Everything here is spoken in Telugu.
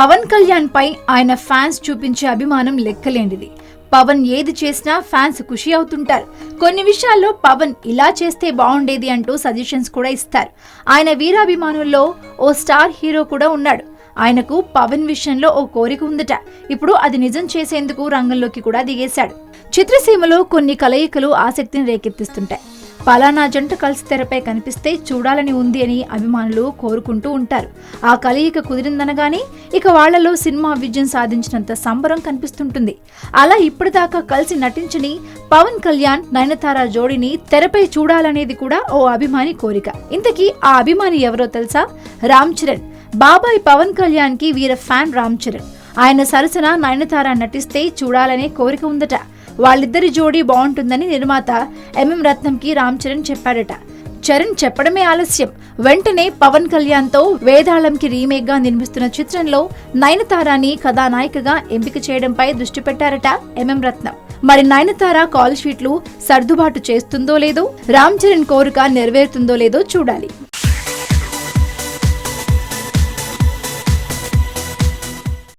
పవన్ కళ్యాణ్ పై ఆయన ఫ్యాన్స్ చూపించే అభిమానం లెక్కలేనిది. పవన్ ఏది చేసినా ఫ్యాన్స్ ఖుషి అవుతుంటారు. కొన్ని విషయాల్లో పవన్ ఇలా చేస్తే బాగుండేది అంటూ సజెషన్స్ కూడా ఇస్తారు. ఆయన వీరాభిమానుల్లో ఓ స్టార్ హీరో కూడా ఉన్నాడు. ఆయనకు పవన్ విషయంలో ఓ కోరిక ఉందట. ఇప్పుడు అది నిజం చేసేందుకు రంగంలోకి కూడా దిగేశాడు. చిత్రసీమలో కొన్ని కలయికలు ఆసక్తిని రేకెత్తిస్తుంటాయి. పలానా జంట కలిసి తెరపై కనిపిస్తే చూడాలని ఉంది అని అభిమానులు కోరుకుంటూ ఉంటారు. ఆ కలయిక కుదిరిందనగానే ఇక వాళ్ళలో సినిమా విజయం సాధించినంత సంబరం కనిపిస్తుంటుంది. అలా ఇప్పటిదాకా కలిసి నటించని పవన్ కళ్యాణ్ నయనతార జోడిని తెరపై చూడాలనేది కూడా ఓ అభిమాని కోరిక. ఇంతకీ ఆ అభిమాని ఎవరో తెలుసా? రామ్ చరణ్. బాబాయ్ పవన్ కళ్యాణ్కి వీర ఫ్యాన్ రామ్ చరణ్. ఆయన సరసన నయనతార నటిస్తే చూడాలనే కోరిక ఉందట. వాళ్ళిద్దరి జోడీ బాగుంటుందని నిర్మాత ఎంఎం రత్నంకి రామ్ చరణ్ చెప్పాడట. చరణ్ చెప్పడమే ఆలస్యం. వెంటనే పవన్ కళ్యాణ్తో వేదాళంకి రీమేక్గా నిర్మిస్తున్న చిత్రంలో నయనతారాని కథానాయికగా ఎంపిక చేయడంపై దృష్టి పెట్టారట ఎంఎం రత్నం. మరి నయనతార కాల్ షీట్లు సర్దుబాటు చేస్తుందో లేదో రామ్ చరణ్ కోరిక నెరవేరుతుందో లేదో చూడాలి.